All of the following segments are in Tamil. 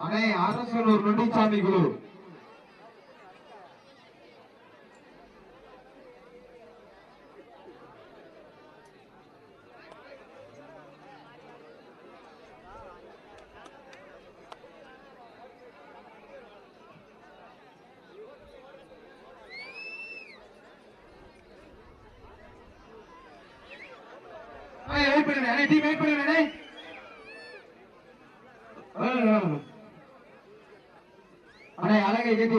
அணை அரசனூர் நொண்டிச்சாமி குழு அண்ணே, wait பண்ணுங்க. அண்ணே, அழகை ஏத்தி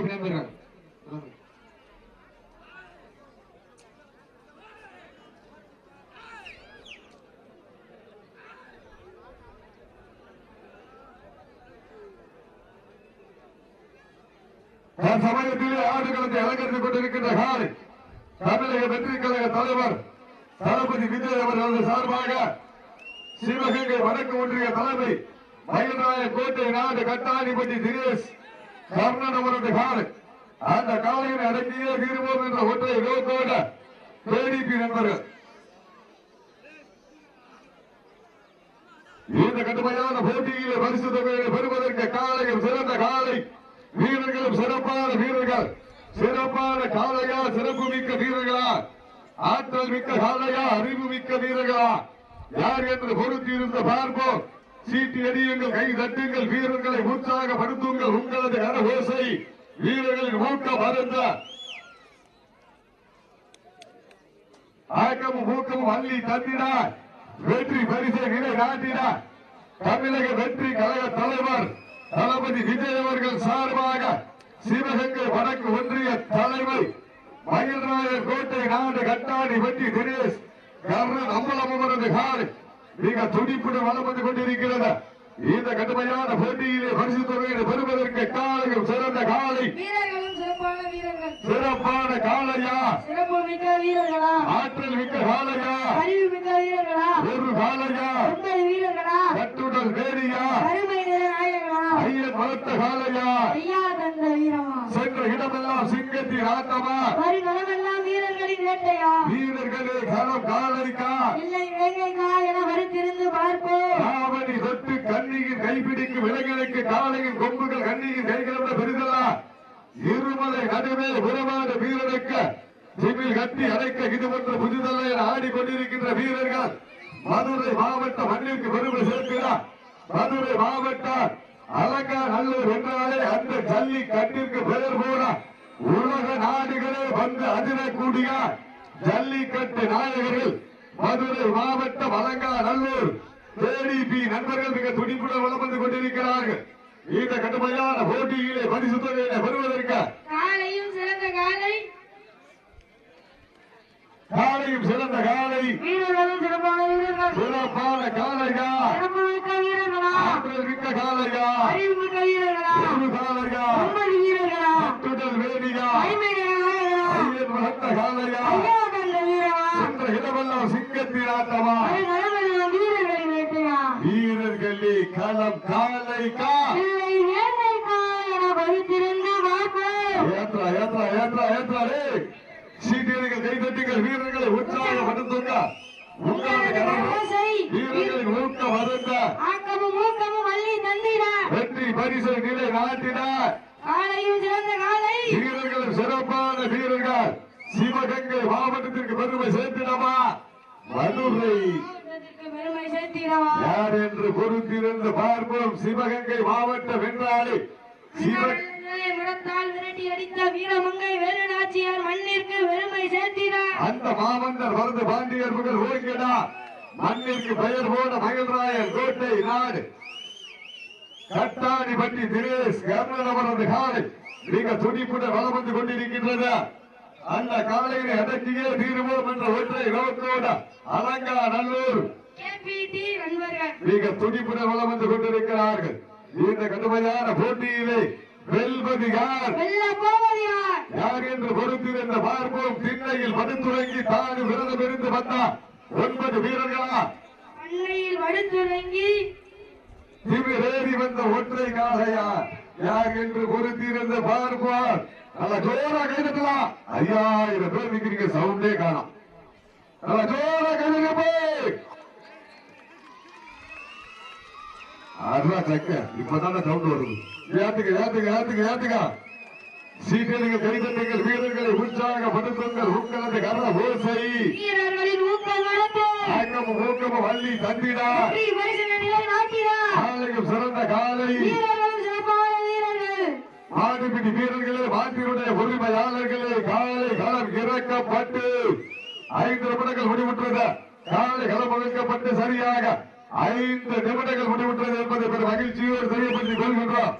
சமயத்திலே ஆடுகளத்தை அலங்கரித்துக் கொண்டிருக்கின்ற காலை தமிழக வெற்றி கழக தலைவர் தளபதி விஜய் அவர்களது சார்பாக சிவகங்கை வடக்கு ஒன்றிய தலைமை மயில்ராய கோட்டை நாடு கட்டாணிப்பட்டி தினேஷ் கர்ணன் அவரது காலை. அந்த காலையில் அடங்கியே தீர்வோம் என்ற ஒற்றை நோக்கோட கேடிபி நண்பர்கள். இந்த கடுமையான போட்டியிலே பரிசு தொகையை பெறுவதற்கு காலையில் சிறந்த காலை. வீரர்களும் சிறப்பான வீரர்கள். சிறப்பான காலையா சிறப்பு மிக்க வீரர்களா? ஆற்றல் மிக்க காலையா அறிவு மிக்க வீரர்களா? யார் என்று பொறுத்து இருந்து பார்ப்போம். சீட்டி அடியுங்கள் கை தட்டுங்கள் வீரர்களை உற்சாகப்படுத்துங்கள் உங்களது கரகோசை வீரர்களின் ஊக்க மருந்த. ஆக்கமும் ஊக்கமும் அள்ளி தந்தினார் வெற்றி பரிசை நிலை நாட்டினார் தமிழக வெற்றி கழக தலைவர் தளபதி விஜய் அவர்கள் சார்பாக சிவகங்கை வடக்கு ஒன்றிய தலைவர் மயில்ராயர் கோட்டை நாடு கட்டாணி வெற்றி தினேஷ் கர்ணன் அம்பலம் அவரது காலை மிக துடிப்புடன் வளம் வந்து கொண்டிருக்கிறது. இந்த கடுமையான போட்டியிலே பரிசு தொகையை பெறுவதற்கு காலையும் சிறந்த காலை. சிறப்பான வீரர்கள். சிறப்பான காளையா. சிறப்பு மிக்க வீரர்களா. ஆற்றல் மிக்க காளையா. அறிவு மிக்க வீரர்களா. ஒரு காளையா. சுந்தரி வீரர்களா. கட்டுடல் வேடியா அருமை நாயகனா ஐயன் வளர்த்த காளையா. ஐயா தந்த வீரமா. சென்ற இடமெல்லாம் சிங்கத்தின் ஆட்டமா. வருகளமெல்லாம் வீரர்களின் வேட்டையா. வீரர்களே களம் காலைக்கா. இல்லை வேங்கைக்கா என வருத்திருந்து பார்ப்போம். ராவணி தொட்டு கண்ணியின் கைப்பிடிக்கும் இளைஞனுக்கு காளையின் கொம்புகள் கண்ணியின் கைகளோட பெரிதல்ல இருமலை நடுவே உறவாத வீரனுக்கு கட்டி அடைக்க இது போன்ற புதிதல்ல என ஆடிக்கொண்டிருக்கின்ற வீரர்கள் மதுரை மாவட்ட மண்ணிற்கு பெருமை சேர்க்கிறார். மதுரை மாவட்ட அலங்கா நல்லூர் என்றாலே அந்த ஜல்லி கட்டிற்கு பெயர் போன உலக நாடுகளே வந்து அதிரக்கூடிய ஜல்லிக்கட்டு நாயகர்கள் மதுரை மாவட்டம் அலங்கா நல்லூர் ஏடிபி நண்பர்கள் மிக துடிப்புடன் வளம் வந்து கொண்டிருக்கிறார்கள். இந்த கடுமையான போட்டியிலே பரிசு தொகையிலே பெறுவதற்கு காலையும் சிறந்த காலை காலையும் சிறந்த காலை வீரர்களும் சிறப்பான வீரர்கள். சிறப்பான காலையா சிறப்பு மிக்க வீரர்களா. ஆற்றல் மிக்க காலையா அறிவு மிக்க வீரர்களா. ஒரு வீரர்களா ஐயன் வளர்த்த காலையா தந்த வீரமா. சென்ற இடமெல்லாம் சிங்கத்தின் ஆட்டமா வருகளமெல்லாம் வீரர்களின் வேட்டையா வீரர்களே களம் வருத்திருந்து பார்ப்போம் ஏற்றா ஏற்றா ஏற்றா ஏற்றா டே சீட்டியர்கள் கைதட்டுங்கள் வீரர்களை உற்சாகப்படுத்துங்க வீரர்களின் ஊக்கம் வருங்க ஆக்கமும் ஊக்கமும் அள்ளி தந்திட. வெற்றி பரிசை நிலை நாட்டினார் காலையும் சிறந்த காலை. வீரர்களும் சிறப்பான வீரர்கள். சிவகங்கை மாவட்டத்திற்கு பெருமை சேர்த்திடமா மதுரை யார் என்று பொறுத்திருந்து பார்ப்போம். சிவகங்கை பெருமை சேர்த்திட. அந்த மாமன்னர் வரது பாண்டியர் புகழ் ஓங்கிடா. மண்ணிற்கு பெயர் கோட்டை நாடு. கட்டாணிப்பட்டி தினேஷ் கர்ணன் அவரது காலை மிக துடிப்புடன் வளம் வந்து கொண்டிருக்கின்றது. அந்த காலையை அடக்கியே தீருவோம் என்ற ஒற்றை நோக்கோட அலங்கா நல்லூர். மிக துடிப்புடன் வளம் வந்து கொண்டிருக்கிறார்கள். இந்த கடுமையான போட்டியிலே வெல்வது யார்? வெல்ல போவது யார் என்று பொறுத்திருந்த பார்ப்போம். திண்ணையில் படுத்துறங்கி தானு விரதம் இருந்து வந்தார். ஒன்பது வீரர்களா? அன்னையில் திமிரேறி வந்த ஒற்றை காளையா? யார் என்று பொறுத்திருந்த பார்ப்போம். நல்ல ஜோரா கைதட்டலாம் ஐயாயிரம் பேர் நிக்கிறீங்க. சவுண்டே காணும். நல்ல ஜோரா கைதட்டு அதான் சக்க இப்பதானே சவுண்ட் வருது. ஏத்துக்க ஏத்துக்க ஏத்துக்க ஏத்துக்க சீட்டடிகள் கைதட்டுங்கள் வீரர்களை உற்சாகப்படுத்துங்கள். உங்களது கர ஓசை. ஆக்கமும் ஊக்கமும் வள்ளி தந்திடா. காலையும் சிறந்த காலை. மாடுபிடி வீரர்களே. மாட்டினுடைய உரிமையாளர்களே காலை களம் இறக்கப்பட்டு. ஐந்து நிமிடங்கள் முடிவுற்றது. காலை களம் ஒழுக்கப்பட்டு சரியாக ஐந்து நிமிடங்கள் முடிவுற்றது என்பதை பெரும் மகிழ்ச்சியோடு தெரியப்படுத்திக் கொள்கின்றோம்.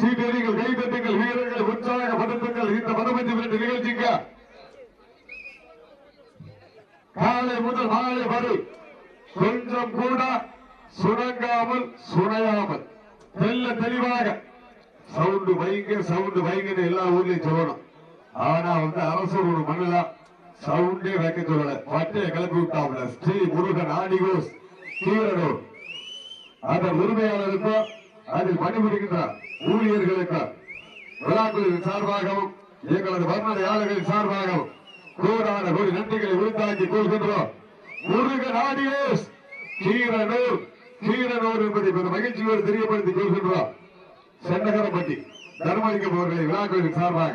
சீட்டடிகள் கைதட்டுங்கள் வீரர்களை உற்சாகப்படுத்துங்கள். இந்த பதமஞ்சு மினிட் நிகழ்ச்சிக்கு காலை முதல் மாலை வரை கொஞ்சம் கூட சுணங்காமல் சுனையாமல் தெல்ல தெளிவாக சவுண்டு வைங்க சவுண்டு வைங்கன்னு எல்லா ஊர்லயும் சொல்லணும். ஆனா வந்து அரசு ஒரு மண்ணுல சவுண்டே வைக்க சொல்லல. பட்டையை கிளப்பி விட்டாப்ல ஸ்ரீ முருகன் ஆடிகோஸ் கீரனூர். அதன் உரிமையாளருக்கும் அதில் பணிபுரிகின்ற ஊழியர்களுக்கு விழாக்குழுவின் சார்பாகவும் எங்களது வர்ணனையாளர்களின் சார்பாகவும் கோடான கோடி நன்றிகளை உருத்தாக்கி கொள்கின்றோம். முருகன் ஆடியோஸ் கீரனூர் கீரனூர் என்பதை பெரும் மகிழ்ச்சியோடு தெரியப்படுத்திக் கொள்கின்றோம். சென்னகரப்பட்டி தர்மலிங்கம் அவர்களை விழாக்குழுவின் சார்பாக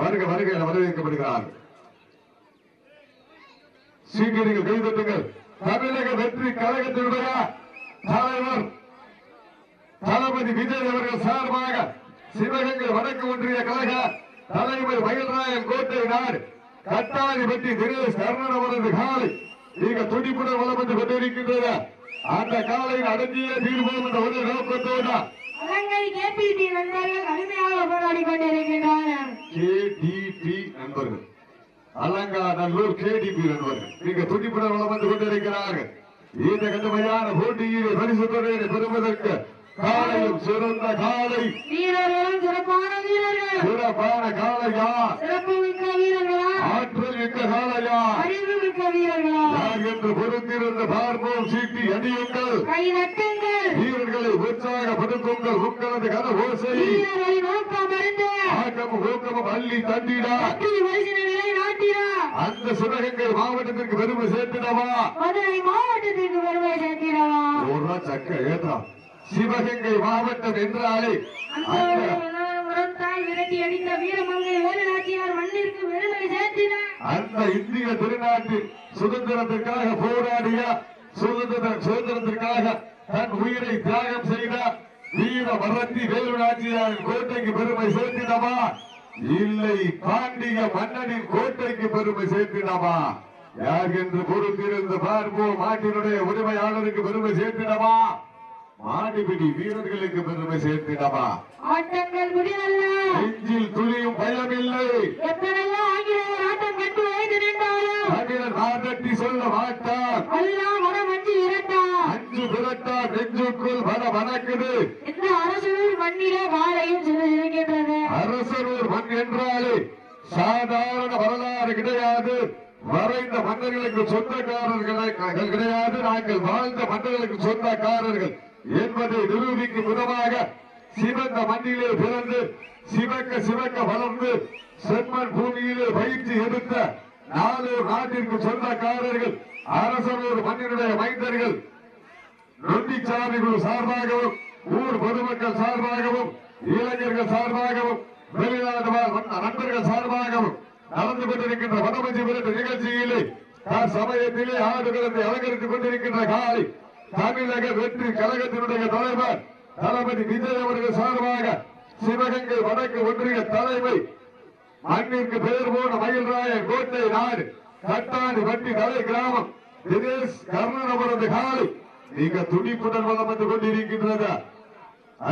வருக வருக என வரவேற்கப்படுகிறார்கள். சீக்கிரங்கள் கைதட்டுங்கள். தமிழக வெற்றி கழகத்தினுடைய தலைவர் தளபதி விஜய் அவர்கள் சார்பாக சிவகங்கை வடக்கு ஒன்றிய கழக தலைவர் மயில்ராயன் கோட்டை நாடு கட்டாரிப்பட்டி தினேஷ் கர்ணன் அவரது காலை மிக துடிப்புடன் வளம் வந்து கொண்டிருக்கின்றது. அந்த காலையில் அடங்கிய தீர்வோம் என்ற ஒரு நோக்கத்தோடு நண்பர்கள் கடுமையாக போராடி கொண்டிருக்கின்றனர் கேடிபி நண்பர்கள். அலங்காநல்லூர் கேடிபி நண்பர்கள். மிக துடிப்புடன் வளம் வந்து கொண்டிருக்கிறார்கள். இந்த கடுமையான போட்டியிலே பரிசு தொகையை பெறுவதற்கு காலையும் சிறந்த காலை. வீரர்களும் சிறப்பான வீரர்கள். சிறப்பான காலையா? சிறப்பு மிக்க வீரர்களா? ஆற்றல் மிக்க காலையா? அறிவு மிக்க வீரர்களா? என்று பொறுத்திருந்து பார்ப்போம். சீட்டி அடியுங்கள் கை நட்டுங்கள் வீரர்களை உற்சாகப்படுத்துங்கள். உங்களது கன ஓசை. வீரர்களின் ஊக்கம் அறிந்து. ஆக்கமும் ஊக்கமும் அள்ளி தண்டிடா அந்த சிவகங்கை மாவட்டத்திற்கு பெருமை சேர்த்திடவா? மதுரை மாவட்டத்திற்கு பெருமை சேர்த்திடவா? ஒரு சக்க ஏற்றம் சிவகங்கை மாவட்டம் என்றாலே அந்த இந்திய திருநாட்டில் சுதந்திரத்திற்காக போராடிய சுதந்திர சுதந்திரத்திற்காக தன் உயிரை தியாகம் செய்த வீர மரத்தி வேலுநாச்சியாரின் கோட்டைக்கு பெருமை சேர்த்திடவா இல்லை பாண்டிய மன்னனின் கோட்டைக்கு பெருமை சேர்த்திடவா யார் என்று பொறுத்திருந்து பார்ப்போம். நாட்டினுடைய உரிமையாளருக்கு பெருமை சேர்த்திடவா மாடிபிடி வீரர்களுக்கு பெருமை சேர்த்திடவா? ஆட்டங்கள் முடிவல்ல நெஞ்சில் துளியும் பயமில்லை எத்தனையோ ஆங்கிலேயர் ஆட்டம் கண்டு வைத்து நின்றாலும் தமிழன் சொல்ல மாட்டார் எல்லாம் மனம் அஞ்சு விரட்டார் அஞ்சு பிறட்டா நெஞ்சுக்குள் வர வணக்குது இந்த அரசூர் மண்ணிலே காலையும் சிறு சிரிக்கின்றது அரசரூர் மண் என்றாலே சாதாரண வரலாறு கிடையாது. வரைந்த மன்னர்களுக்கு சொந்தக்காரர்கள் கிடையாது. நாங்கள் வாழ்ந்த மன்னர்களுக்கு சொந்தக்காரர்கள். என்பதை நிரூபிக்கும் விதமாக சிவந்த மண்ணிலே பிறந்து சிவக்க சிவக்க வளர்ந்து செம்மன் பூமியிலே பயிற்சி எடுத்த நாலூர் நாட்டிற்கு சொந்தக்காரர்கள் அரசனூர் மண்ணினுடைய மைந்தர்கள் நொண்டிச்சாமி குழு சார்பாகவும் ஊர் பொதுமக்கள் சார்பாகவும் இளைஞர்கள் சார்பாகவும் வெளிநாடு மன்ன- நண்பர்கள் சார்பாகவும் நடந்து கொண்டிருக்கின்ற வடமஞ்சி விருது நிகழ்ச்சியிலே தார் சமயத்திலே ஆடுகளத்தை அலங்கரித்துக் கொண்டிருக்கின்ற காலை தமிழக வெற்றி கழகத்தினுடைய தலைவர் தளபதி விஜய் அவர்கள் சார்பாக சிவகங்கை வடக்கு ஒன்றிய தலைமை மண்ணிற்கு பெயர் போன மயில்ராய கோட்டை நாடு கட்டாணி வட்டி தலை கிராமம் தினேஷ் கர்ணன் அவரது காலை மிக துடிப்புடன் வளம் வந்து கொண்டிருக்கின்றது.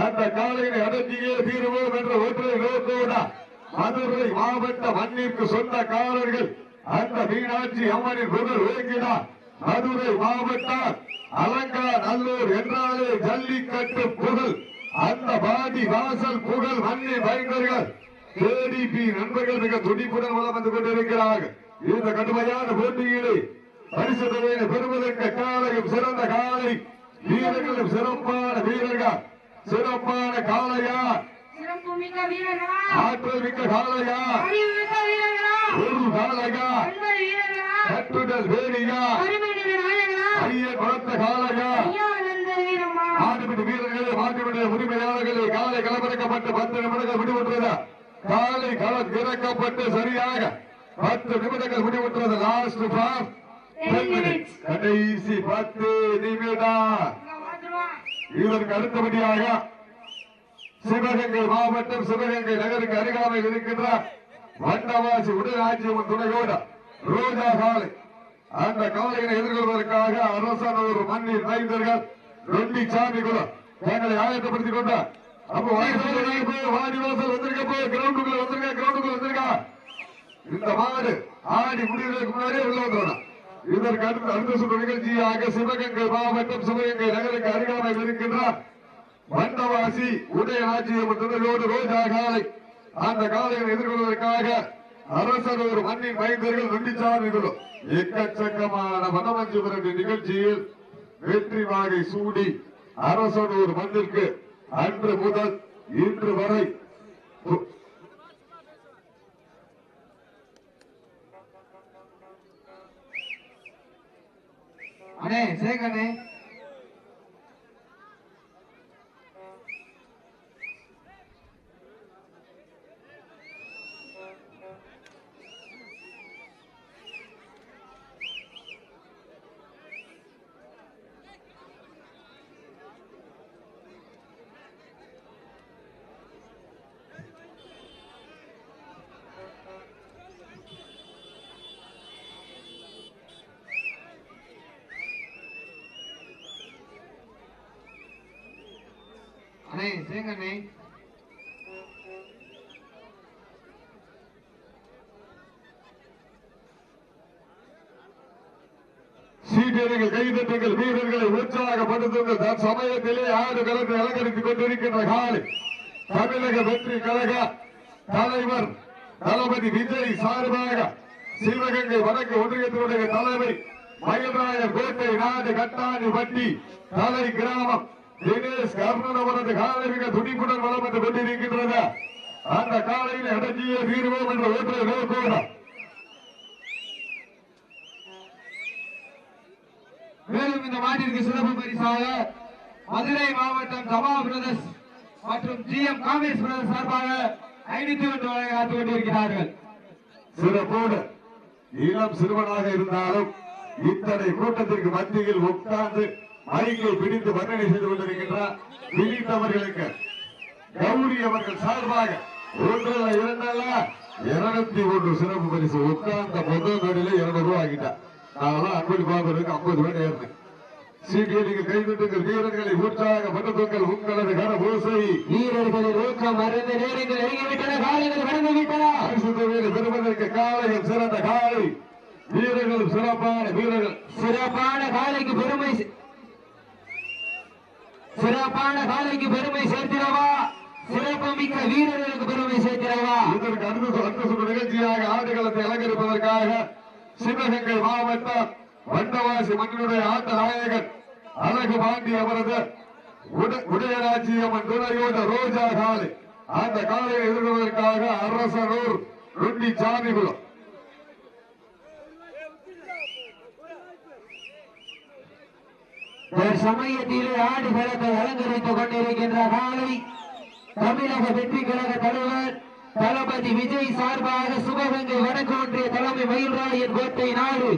அந்த காலையை அடக்கியே தீருவோம் என்ற ஒற்றை நோக்கோட மதுரை மாவட்ட மண்ணிற்கு சொந்தக்காரர்கள் அந்த மீனாட்சி அம்மனின் புகழ் ஓங்கினார். மதுரை மாவட்டம் அலங்கா நல்லூர் என்றாலே ஜல்லிக்கட்டு புகழ். அந்த பாடி வாசல் புகழ் மண்ணி பயங்கர்கள் கேடிபி நண்பர்கள் மிக துடிப்புடன் வளம் வந்து கொண்டிருக்கிறார்கள். இந்த கடுமையான போட்டியிலே பரிசு தொகையை பெறுவதற்கு காலையும் சிறந்த காலை வீரர்களும் சிறப்பான வீரர்கள். சிறப்பான காளையா? வீரர்களா? ஆற்றல் மிக்க காளையா? வீரர்களா? ஒரு காளையா? கட்டுடல் வேலியா ஐயா நந்த வீரமா மாட்டுப்பிடி வீரர்களே மாட்டுப்பிடி உரிமையாளர்களே காலை களமிறக்கப்பட்டு பத்து நிமிடங்கள் முடிவுற்றது. காலை களம் இறக்கப்பட்டு சரியாக பத்து நிமிடங்கள் முடிவுற்றது. லாஸ்ட் கடைசி பத்து நிமிடம். இதற்கு அடுத்தபடியாக சிவகங்கை மாவட்டம் சிவகங்கை நகருக்கு அருகாமையில் இருக்கின்ற வண்டவாசி உடனாட்சியம்மன் துணையோடு ரோஜா காலை அந்த கவலைகளை எதிர்கொள்வதற்காக அரசனூர் மண்ணில் மைந்தர்கள் நொண்டி சாமி குலம் தங்களை ஆயத்தப்படுத்திக் கொண்ட அப்ப வாடி வந்திருக்க போய் கிரவுண்டுக்குள்ள வந்திருக்க கிரவுண்டுக்குள்ள வந்திருக்கா. இந்த மாடு ஆடி முடிவதற்கு முன்னாடியே உள்ள வந்துடணும். இதற்கு அடுத்த அடுத்த சுற்று நிகழ்ச்சியாக சிவகங்கை மாவட்டம் சிவகங்கை நகருக்கு அருகாமையில் இருக்கின்ற வண்டவாசி உதயநாச்சியம் திருநெல்வேலி ரோஜா காலை அந்த காலையை எதிர்கொள்வதற்காக அரசனூர் மண்ணின் மைந்தர்கள் நொண்டிச்சாமிகளும் எக்கச்சக்கமான வனமஞ்சு விரட்டு நிகழ்ச்சியில் வெற்றி வாகை சூடி அரசனூர் மண்ணிற்கு அன்று முதல் இன்று வரை பு- அண்ணே. சேகண்ணே அண்ணே சேகண்ணே சீட்டியர்கள் கைதட்டுங்கள் வீரர்களை உற்சாகப்படுத்துங்கள். தன் சமயத்திலே ஆடு கலந்து அலங்கரித்துக் கொண்டிருக்கின்ற காலை தமிழக வெற்றி கழக தலைவர் தளபதி விஜய் சார்பாக சிவகங்கை வடக்கு ஒன்றியத்தினுடைய தலைமை மயில்ராயர் கோட்டை நாடு கட்டாணி வட்டி தலை கிராமம் தினேஷ் கர்ணன் அவரது காலை மிக துடிப்புடன் வளம் வந்து கொண்டிருக்கின்றது. அந்த காலையில் அடங்கிய தீர்வோம் என்ற ஒற்றை நோக்கோடு மேலும் இந்த மாநிலத்திற்கு சிறப்பு பரிசாக மதுரை மாவட்டம் கமா பிரதர்ஸ் மற்றும் ஜி எம் காமேஷ் பிரதர்ஸ் சார்பாக ஐநூத்தி ஒன்று வழங்க காத்துக் கொண்டிருக்கிறார்கள். சிறப்போடு இளம் சிறுவனாக இருந்தாலும் இத்தனை கூட்டத்திற்கு மத்தியில் உட்கார்ந்து மைக்கை பிடித்து வர்ணனை செய்து கொண்டிருக்கின்றார் பிடித்தவர்களுக்கு கௌரி அவர்கள் சார்பாக ஒன்றல்ல இரண்டல்ல இருநூத்தி ஒன்று சிறப்பு பரிசு. உட்கார்ந்த முதல் நடில இருநூறு ரூபாய் ஆகிட்டார் நான்லாம் அன்படி பாபருக்கு ஐம்பது பேர் ஏறினேன் சீட்டியடிகள் கைவிட்டுங்கள் வீரர்களை உற்சாக படுத்துங்கள் உங்களது கர பூசை வீரர்களின் ஊக்கம் மறந்து நேரங்கள் நெருங்கிவிட்டன காலைகள் கடந்து விட்டன பெறுவதற்கு காலையில் சிறந்த காலை வீரர்களும் சிறப்பான வீரர்கள். சிறப்பான காலைக்கு பெருமை சிறப்பான காலைக்கு பெருமை சேர்த்திடவா? சிறப்பு மிக்க வீரர்களுக்கு பெருமை சேர்த்திடவா? இதற்கு அடுத்த அடுத்த சுற்று நிகழ்ச்சியாக ஆடுகளத்தை அலங்கரிப்பதற்காக சிவகங்கை மாவட்டம் வண்டவாசி மண்ணினுடைய ஆட்ட நாயகன் அழகு பாண்டி அவரது உட- துணையோட ரோஜா காலை அந்த காலையை எதிர்கொள்வதற்காக அரசனூர் ருண்டி சாமிகுளம். சமயத்திலே ஆடுகளத்தை அலங்கரித்துக் கொண்டிருக்கின்ற காலை தமிழக வெற்றி கழக தலைவர் தளபதி விஜய் சார்பாக சிவகங்கை வடக்கு ஒன்றிய தலைமை மயில்ராயன் கோட்டை நாடு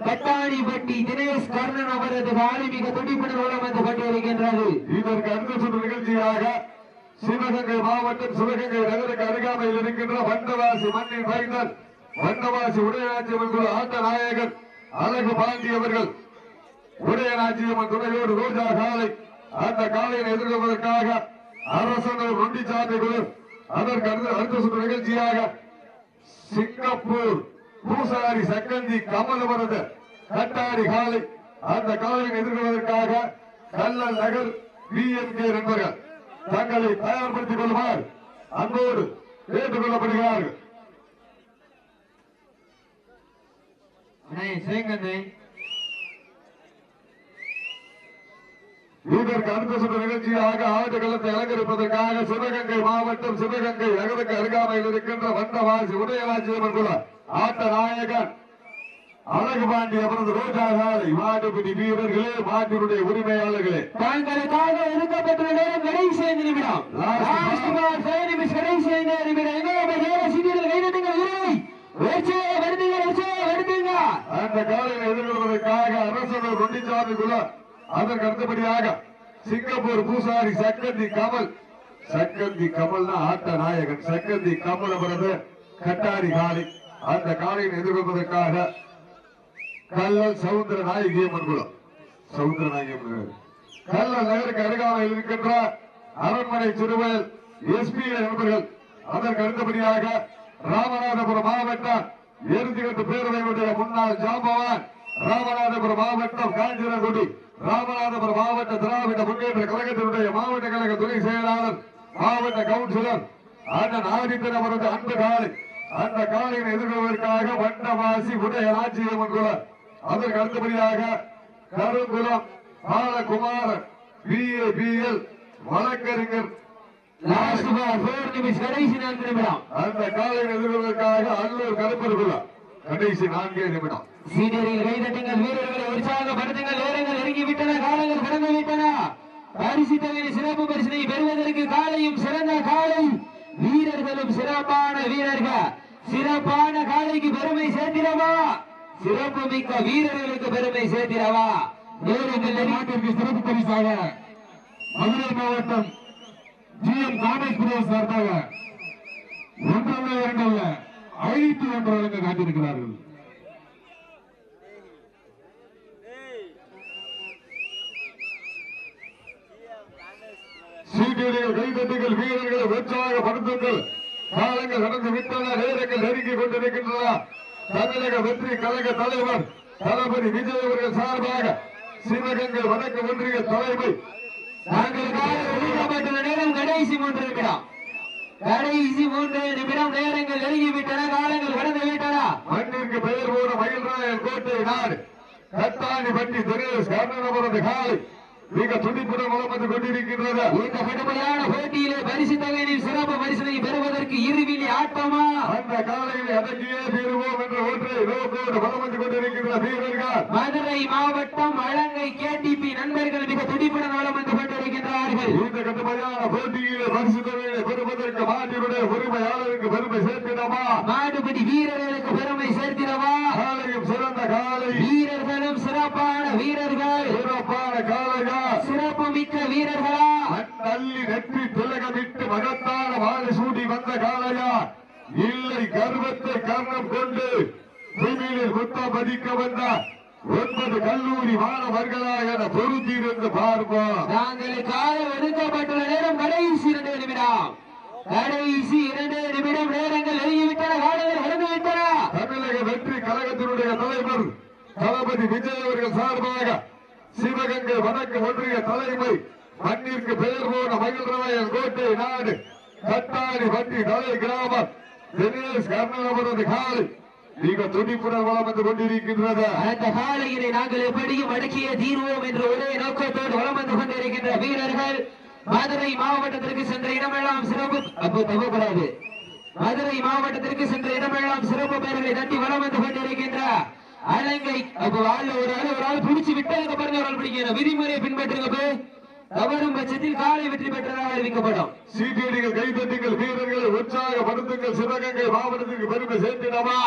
கட்டாணிப்பட்டி தினேஷ் கர்ணன் அவரது காலை மிக துடிப்புடன் வளம் வந்து கொண்டிருக்கின்றது. இதற்கு அன்பு சுற்று நிகழ்ச்சியாக சிவகங்கை மாவட்டம் சிவகங்கை நகருக்கு அருகாமையில் இருக்கின்ற வண்டவாசி மண்ணின் மைந்தன் வண்டவாசி உடையாட்சி குழு ஆட்ட நாயகன் அழகு பாண்டி அவர்கள் உடையநாச்சியம்மன் துணையோடு ரோஜா காலை அந்த காலையை எதிர்கொள்வதற்காக அரசனூர் நொண்டிச்சாமி குழு அதற்கு அடுத்த அடுத்த சுற்று நிகழ்ச்சியாக சிங்கப்பூர் பூசாரி சங்கந்தி கமலவரத கட்டாரி காலை அந்த காலையை எதிர்கொள்வதற்காக கல்லல் நகர் பிஎம்கே நண்பர்கள் தங்களை தயார்படுத்திக் கொள்ளுமாறு அன்போடு கேட்டுக்கொள்ளப்படுகிறார்கள். கொள்ளப்படுகிறார்கள் அண்ணே செய்யுங்க இதற்கு அடுத்த சுற்று நிகழ்ச்சியாக ஆட்டுக்களத்தை அலங்கரிப்பதற்காக சிவகங்கை மாவட்டம் சிவகங்கை நகருக்கு அருகாமையில் இருக்கின்ற வண்டவாசி உதயவாசியம்மன் குல ஆட்ட நாயகன் அழகு பாண்டி அவரது ரோஜா காலை மாட்டுப்பிடி வீரர்களே மாட்டினுடைய உரிமையாளர்களே. தாங்களுக்காக ஒதுக்கப்பட்டுள்ள நேரம் கடைசி ஐந்து நிமிடம். கடைசி ஐந்து நிமிடம். அந்த காலையில் எதிர்கொள்வதற்காக அரசர் ரொண்டிச்சாமி குல அதற்கு அடுத்தபடியாக சிங்கப்பூர் பூசாரி சக்கந்தி கமல். சக்கந்தி கமல்னா ஆட்ட நாயகன். சக்கந்தி கமல் அவரது கட்டாரி காலை அந்த காலையை எதிர்கொள்வதற்காக கல்லல் சவுந்தர நாயகியம்மன் குளம் சவுந்தர நாயகியம்மன் கல்லல் நகருக்கு அருகாமையில் இருக்கின்ற அரண்மனை சிறுவல் எஸ்பி நண்பர்கள் அதற்கு அடுத்தபடியாக ராமநாதபுரம் மாவட்டம் எருதிகட்டு பேரவையுடைய முன்னாள் ஜாம்பவான். ராமநாதபுரம் மாவட்டம் காஞ்சிரகுடி ராமநாதபுரம் மாவட்ட திராவிட முன்னேற்ற கழகத்தினுடைய மாவட்ட கழக துணை செயலாளர் மாவட்ட கவுன்சிலர் அண்ணன் ஆதித்தன் அவரது அன்பு காலை அந்த காலையை எதிர்கொள்வதற்காக வண்டவாசி உதயராஜ்யமன் குலம் அதற்கு அடுத்தபடியாக கருங்குளம் பாலகுமாரன் பிஏபிஎல் வழக்கறிஞர். கடைசி நான்கு நிமிடம். அந்த காலையை எதிர்கொள்வதற்காக அல்லூர் கருப்பர் கடைசி நான்கே நிமிடம். சீனியரில் கைதட்டுங்கள் வீரர்களை உற்சாகப்படுத்துங்கள். நேரங்கள் நெருங்கிவிட்டன காலங்கள் கடந்து விட்டன பரிசு தொகையின் சிறப்பு பரிசனை பெறுவதற்கு காலையும் சிறந்த காலை. வீரர்களும் சிறப்பான வீரர்கள். சிறப்பான காலைக்கு பெருமை சேர்த்திடவா? சிறப்பு மிக்க வீரர்களுக்கு பெருமை சேர்த்திடவா? நேரங்கள் நாட்டிற்கு சிறப்பு பரிசாக மதுரை மாவட்டம் ஜி எம் காமேஸ்வரர் சார்பாக ஒன்றல்ல இரண்டல்ல ஐநூத்தி ஒன்று வழங்க காட்டியிருக்கிறார்கள் சீட்டியடிகள் கைதட்டுகள் வீரர்களை படுத்துங்கள். காலங்கள் நடந்து விட்டன நேரங்கள் நெருங்கிக் கொண்டிருக்கின்றன. தமிழக வெற்றி கழக தலைவர் தளபதி விஜய் அவர்கள் சார்பாக சிவகங்கை வடக்கு ஒன்றிய தலைமை. நேரம் கடைசி மூன்று நிமிடம். கடைசி மூன்று நிமிடம் நேரங்கள் நெருங்கிவிட்டன காலங்கள் கடந்து விட்டன. மண்ணிற்கு பெயர் போன மயில்ராயன் கோட்டை நாடு. கத்தாணி பட்டி திரு கர்ணனபுரது காலை மிக துடிப்புடன் வளம் வந்து கொண்டிருக்கின்றது. இந்த கடுமையான போட்டியிலே பரிசு தொகையின் சிறப்பு பரிசினை பெறுவதற்கு இருவிழி ஆட்டமா? அந்த காலையில் அடக்கியே தீருவோம் என்ற ஒன்றை நோக்கோடு வளம் வந்து கொண்டிருக்கின்ற வீரர்கள். மதுரை மாவட்டம் அலங்கை கேடிபி நண்பர்கள் மிக துடிப்புடன் வளம் வந்து கொண்டிருக்கின்றார்கள். இந்த கடுமையான போட்டியிலே பரிசு தொகையை பெறுவதற்கு மாட்டினுடைய உரிமையாளருக்கு பெருமை சேர்த்திடமா மாடுபடி வீரர்களுக்கு பெருமை சேர்த்திடவா? காலையும் சிறந்த காலை. வீரர்களும் சிறப்பான வீரர்கள். சிறப்பான காலையா சிறப்பு மிக்க வீரர்களா? தள்ளி நெற்றி திலகமிட்டு மகத்தான வாழை சூடி வந்த காளையா இல்லை கர்வத்தை கர்ணம் கொண்டு பூமியில் முத்தம் பதிக்க வந்த ஒன்பது கல்லூரி மாணவர்களா என பொருத்தியிருந்து பார்ப்போம். நாங்களுக்காக ஒதுக்கப்பட்டுள்ள நேரம் கடைசி இரண்டு நிமிடம். கடைசி இரண்டு நிமிடம் நேரங்கள் நெருங்கிவிட்டன காலங்கள் கடந்து விட்டன தமிழக வெற்றி கழகத்தினுடைய தலைவர் தளபதி விஜய் அவர்கள் சார்பாக சிவகங்கை வடக்கு ஒன்றிய தலைமை மண்ணிற்கு பெயர் போன மயில்ராயன் கோட்டை நாடு கட்டாணி பட்டி தலை கிராமம் தினேஷ் கர்ணன் அவரது காலை. மிக துடிப்புடன் வளம் வந்து கொண்டிருக்கின்றது. அந்த காலையினை நாங்கள் எப்படியும் அடக்கிய தீர்வோம் என்ற ஒரே நோக்கத்தோடு வளம் வந்து கொண்டிருக்கின்ற வீரர்கள் மதுரை மாவட்டத்திற்கு சென்ற இடமெல்லாம் சிறப்பு அப்போ தவக்கூடாது மதுரை மாவட்டத்திற்கு சென்ற இடமெல்லாம் சிறப்பு பெயர்களை தட்டி வளம் வந்து கொண்டிருக்கின்ற அலங்கை அப்போ ஆள் ஒரு ஆள் ஒரு ஆள் பிடிச்சு விட்டதுக்கு பாருங்க ஒரு ஆள் பிடிக்கணும். விதிமுறையை பின்பற்றுங்க. தவறும் பட்சத்தில் காலை வெற்றி பெற்றதாக அறிவிக்கப்படும். சீட்டியடிகள் கைதட்டுங்கள் வீரர்களை உற்சாகப்படுத்துங்கள் சிவகங்கை மாவட்டத்திற்கு பெருமை சேர்த்திடவா?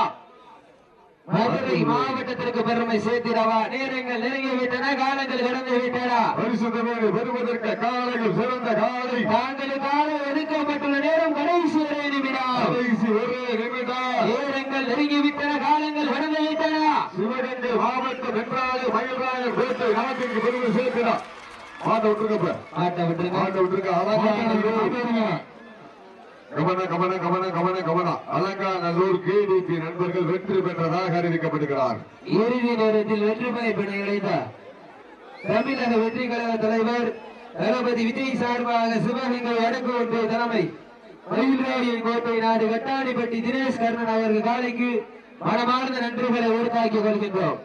மதுரை மாவட்டத்திற்கு பெருமை சேர்த்திடவா? நேரங்கள் நெருங்கி விட்டன காலங்கள் கடந்து விட்டன. பரிசுத்தமேடு பெறுவதற்கு காலையில் சிறந்த காலை. தாங்களுக்காக ஒதுக்கப்பட்டுள்ள நேரம் கடைசி ஒரே நிமிடம் கடைசி ஒரே நிமிடம் நேரங்கள் நெருங்கி விட்டன காலங்கள் கடந்து விட்டன சிவகங்கை மாவட்டம் என்றாலே மயில்ராயன் கோட்டை நாட்டிற்கு பெருமை சேர்க்கிறார் மாட்ட விட்டுருக்க ஆட்ட விட்டுருங்க. மாட்ட விட்டுருக்க அலங்காநல்லூர். கவன கவன கவன கவன கவன அலங்காநல்லூர் கேடிபி நண்பர்கள் வெற்றி பெற்றதாக அறிவிக்கப்படுகிறார். இறுதி நேரத்தில் வெற்றி பெற கிடைத்த தமிழக வெற்றி கழக தலைவர் தளபதி விஜய் சார்பாக சிவகங்கை வடக்கு ஒன்றிய தலைமை கோட்டை நாடு கட்டாணிப்பட்டி தினேஷ் கர்ணன் அவர்கள் காலைக்கு மனமார்ந்த நன்றிகளை உருவாக்கிக் கொள்கின்றோம்.